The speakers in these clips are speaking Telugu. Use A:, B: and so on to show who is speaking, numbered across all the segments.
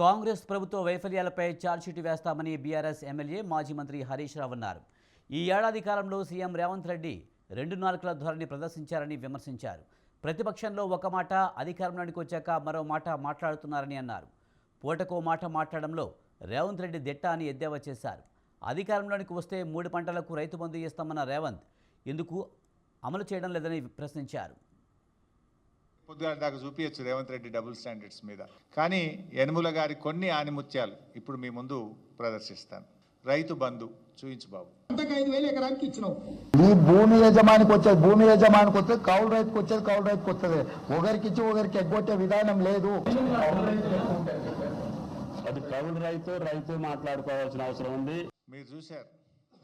A: కాంగ్రెస్ ప్రభుత్వ వైఫల్యాలపై ఛార్జ్షీట్ వేస్తామని బీఆర్ఎస్ ఎమ్మెల్యే మాజీ మంత్రి హరీష్ రావు అన్నారు. ఈ ఏడాది కాలంలో సీఎం రేవంత్ రెడ్డి రెండు నాలుకల ధోరణి ప్రదర్శించారని విమర్శించారు. ప్రతిపక్షంలో ఒక మాట అధికారంలోనికి వచ్చాక మరో మాట మాట్లాడుతున్నారని అన్నారు. పూటకో మాట మాట్లాడడంలో రేవంత్ రెడ్డి దిట్ట అని ఎద్దేవా చేశారు. అధికారంలోనికి వస్తే మూడు పంటలకు రైతు బంధు ఇస్తామన్న రేవంత్ ఎందుకు అమలు చేయడం లేదని ప్రశ్నించారు.
B: పొద్దుగాల దాకా చూపించచ్చు రేవంత్ రెడ్డి డబుల్ స్టాండర్డ్స్ మీద. కానీ యనుముల గారి కొన్ని ఆనిముత్యాలు ఇప్పుడు మీ ముందు ప్రదర్శిస్తాను. రైతు బంధు చూయించు బాబు.
C: ఈ భూమి యజమానికి వచ్చేది భూమి యజమానికి వచ్చేది కౌలు రైతుకు వచ్చేది కౌలు రైతుకు వస్తుంది. ఒకరికి ఇచ్చి ఒకరికి ఎగ్గొట్టే విధానం లేదు.
D: అది కౌలు రైతు రైతు మాట్లాడుకోవాల్సిన అవసరం ఉంది.
B: మీరు చూశారు.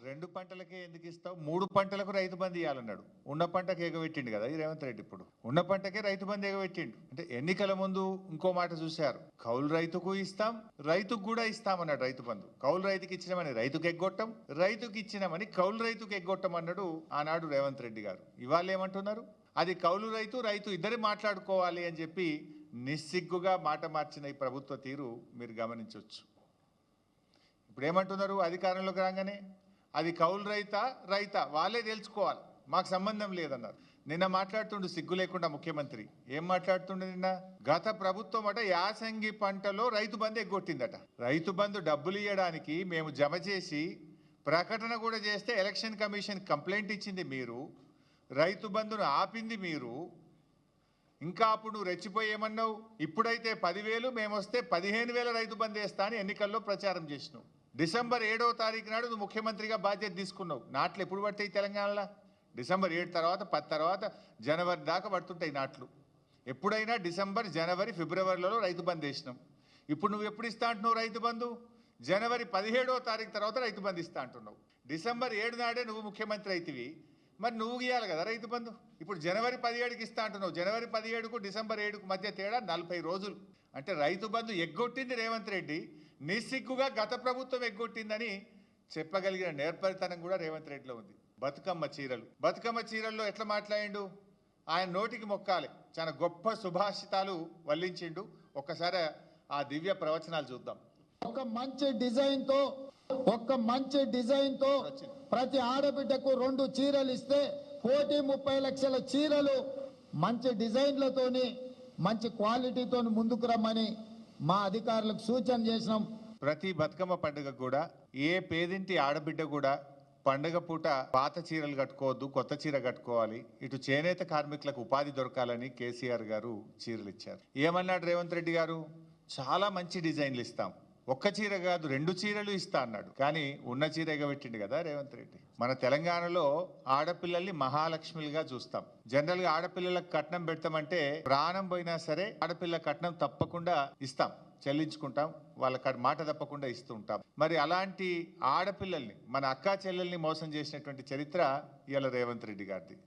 B: రెండు పంటలకే ఎందుకు ఇస్తావు? మూడు పంటలకు రైతు బంధు ఇవ్వాలన్నాడు ఉన్న పంటకు ఎగబెట్టిండు కదా ఈ రేవంత్ రెడ్డి ఇప్పుడు. ఉన్న పంటకే రైతు బంధు ఎగబెట్టిండు. అంటే ఎన్నికల ముందు ఇంకో మాట చూశారు. కౌలు రైతుకు ఇస్తాం రైతుకు కూడా ఇస్తామన్నాడు రైతు బంధు. కౌలు రైతుకి ఇచ్చినామని రైతుకు ఎగ్గొట్టం రైతుకి ఇచ్చినామని కౌలు రైతుకు ఎగ్గొట్టం అన్నాడు ఆనాడు రేవంత్ రెడ్డి గారు. ఇవాళ ఏమంటున్నారు? అది కౌలు రైతు రైతు ఇద్దరు మాట్లాడుకోవాలి అని చెప్పి నిస్సిగ్గుగా మాట మార్చిన ఈ ప్రభుత్వ తీరు మీరు గమనించవచ్చు ఇప్పుడు ఏమంటున్నారు? అధికారంలోకి రాగానే అది కౌలు రైతా రైతా వాళ్ళే తెలుసుకోవాలి మాకు సంబంధం లేదన్నారు. నిన్న మాట్లాడుతుండు సిగ్గు లేకుండా ముఖ్యమంత్రి. ఏం మాట్లాడుతుండు నిన్న? గత ప్రభుత్వం అట యాసంగి పంటలో రైతు బంధు ఎగ్గొట్టిందట. రైతు బంధు డబ్బులు ఇవ్వడానికి మేము జమ చేసి ప్రకటన కూడా చేస్తే ఎలక్షన్ కమిషన్ కంప్లైంట్ ఇచ్చింది మీరు. రైతు బంధును ఆపింది మీరు. ఇంకా అప్పుడు నువ్వు రెచ్చిపోయేమన్నావు ఇప్పుడైతే పదివేలు మేము వస్తే పదిహేను వేల రైతు బంద్ వేస్తా అని ఎన్నికల్లో ప్రచారం చేసినావు. డిసెంబర్ ఏడవ తారీఖు నాడు నువ్వు ముఖ్యమంత్రిగా బాధ్యత తీసుకున్నావు. నాట్లు ఎప్పుడు పడతాయి తెలంగాణలో? డిసెంబర్ ఏడు తర్వాత పది తర్వాత జనవరి దాకా పడుతుంటాయి నాట్లు. ఎప్పుడైనా డిసెంబర్ జనవరి ఫిబ్రవరిలో రైతు బంద్ వేసినాం. ఇప్పుడు నువ్వు ఎప్పుడు ఇస్తా అంటున్నావు రైతు బంధు? జనవరి పదిహేడవ తారీఖు తర్వాత రైతు బంధు ఇస్తా అంటున్నావు. డిసెంబర్ ఏడు నాడే నువ్వు ముఖ్యమంత్రి అయితివి. మరి నువ్వు ఇవ్వాలి కదా రైతు బంధు? ఇప్పుడు జనవరి పదిహేడుకి ఇస్తా అంటున్నావు. జనవరి పదిహేడుకు డిసెంబర్ ఏడుకు మధ్య తేడా నలభై రోజులు. అంటే రైతు బంధు ఎగ్గొట్టింది రేవంత్ రెడ్డి. నిస్సిగ్గుగా గత ప్రభుత్వం ఎగ్గొట్టిందని చెప్పగలిగిన నేర్పరితనం కూడా రేవంత్ రెడ్డిలో ఉంది. బతుకమ్మ చీరలు. బతుకమ్మ చీరల్లో ఎట్లా మాట్లాడిండు? ఆయన నోటికి మొక్కాలి. చాలా గొప్ప సుభాషితాలు వల్లించిండు. ఒక్కసారి ఆ దివ్య ప్రవచనాలు చూద్దాం.
E: ఒక మంచి డిజైన్తో ఒక మంచి డిజైన్తో ప్రతి ఆడబిడ్డకు రెండు చీరలు ఇస్తే కోటి ముప్పై లక్షల చీరలు మంచి డిజైన్లతోని మంచి క్వాలిటీతో ముందుకు రమ్మని మా అధికారులకు సూచన చేసినాం.
B: ప్రతి బతుకమ్మ పండుగ కూడా ఏ పేదింటి ఆడబిడ్డ కూడా పండుగ పూట పాత చీరలు కట్టుకోవద్దు కొత్త చీర కట్టుకోవాలి. ఇటు చేనేత కార్మికులకు ఉపాధి దొరకాలని కేసీఆర్ గారు చీరలు ఇచ్చారు. ఏమన్నాడు రేవంత్ రెడ్డి గారు? చాలా మంచి డిజైన్లు ఇస్తాం. ఒక్క చీర కాదు రెండు చీరలు ఇస్తా అన్నాడు. కానీ ఉన్న చీర ఎగబెట్టిండు కదా రేవంత్ రెడ్డి. మన తెలంగాణలో ఆడపిల్లల్ని మహాలక్ష్మిలుగా చూస్తాం. జనరల్గా ఆడపిల్లలకు కట్నం పెడతామంటే ప్రాణం పోయినా సరే ఆడపిల్ల కట్నం తప్పకుండా ఇస్తాం. చెల్లించుకుంటాం. వాళ్ళ మాట తప్పకుండా ఇస్తూ ఉంటాం. మరి అలాంటి ఆడపిల్లల్ని మన అక్కా చెల్లెల్ని మోసం చేసినటువంటి చరిత్ర ఇవాళ రేవంత్ రెడ్డి గారిది.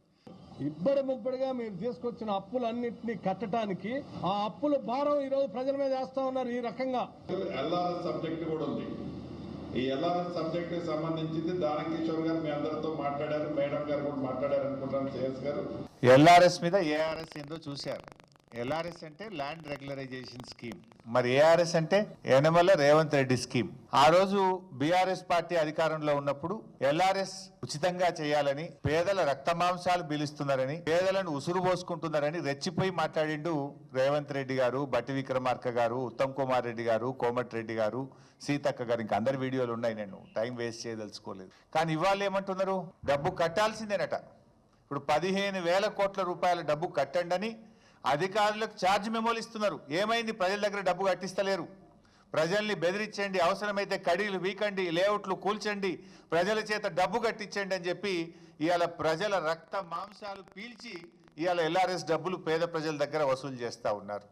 F: ఇబ్బడి ముబ్బడిగా మీరు తీసుకొచ్చిన అప్పులన్నింటినీ కట్టడానికి ఆ అప్పుల భారం ఈరోజు ప్రజల మీద వేస్తా ఉన్నారు ఈ రకంగా.
G: ఎల్ఆర్ఎస్ సబ్జెక్ట్ కూడా ఉంది. ఈ ఎల్ఆర్ఎస్ సబ్జెక్ట్ సంబంధించింది దానకిషోర్ గారు మీ అందరితో మాట్లాడారు మేడం గారు కూడా మాట్లాడారు అనుకుంటాను సిఎస్ గారు.
B: ఎల్ఆర్ఎస్ మీద ఏఆర్ఎస్ ఏందో చూశారు? ఎల్ఆర్ఎస్ అంటే ల్యాండ్ రెగ్యులరైజేషన్ స్కీమ్. మరి ఏఆర్ఎస్ అంటే యనమల రేవంత్ రెడ్డి స్కీమ్. ఆ రోజు బీఆర్ఎస్ పార్టీ అధికారంలో ఉన్నప్పుడు ఎల్ఆర్ఎస్ ఉచితంగా చేయాలని పేదల రక్తమాంసాలు పీలుస్తున్నారని పేదలను ఉసురు పోసుకుంటున్నారని రెచ్చిపోయి మాట్లాడిండు రేవంత్ రెడ్డి గారు బట్టి విక్రమార్క గారు ఉత్తమ్ కుమార్ రెడ్డి గారు కోమటిరెడ్డి గారు సీతక్క గారు. ఇంకా అందరి వీడియోలు ఉన్నాయి నేను. టైం వేస్ట్ చేయదలుచుకోలేదు. కానీ ఇవాళ ఏమంటున్నారు? డబ్బు కట్టాల్సిందేనట. ఇప్పుడు పదిహేను వేల కోట్ల రూపాయల డబ్బు కట్టండి అని అధికారులకు ఛార్జ్ మెమోలు ఇస్తున్నారు. ఏమైంది? ప్రజల దగ్గర డబ్బు కట్టిస్తలేరు. ప్రజల్ని బెదిరించండి అవసరమైతే కడీలు వీకండి లేఅవుట్లు కూల్చండి ప్రజల చేత డబ్బు కట్టించండి అని చెప్పి ఇవాళ ప్రజల రక్త మాంసాలు పీల్చి ఇవాళ ఎల్ఆర్ఎస్ డబ్బులు పేద ప్రజల దగ్గర వసూలు చేస్తూ ఉన్నారు.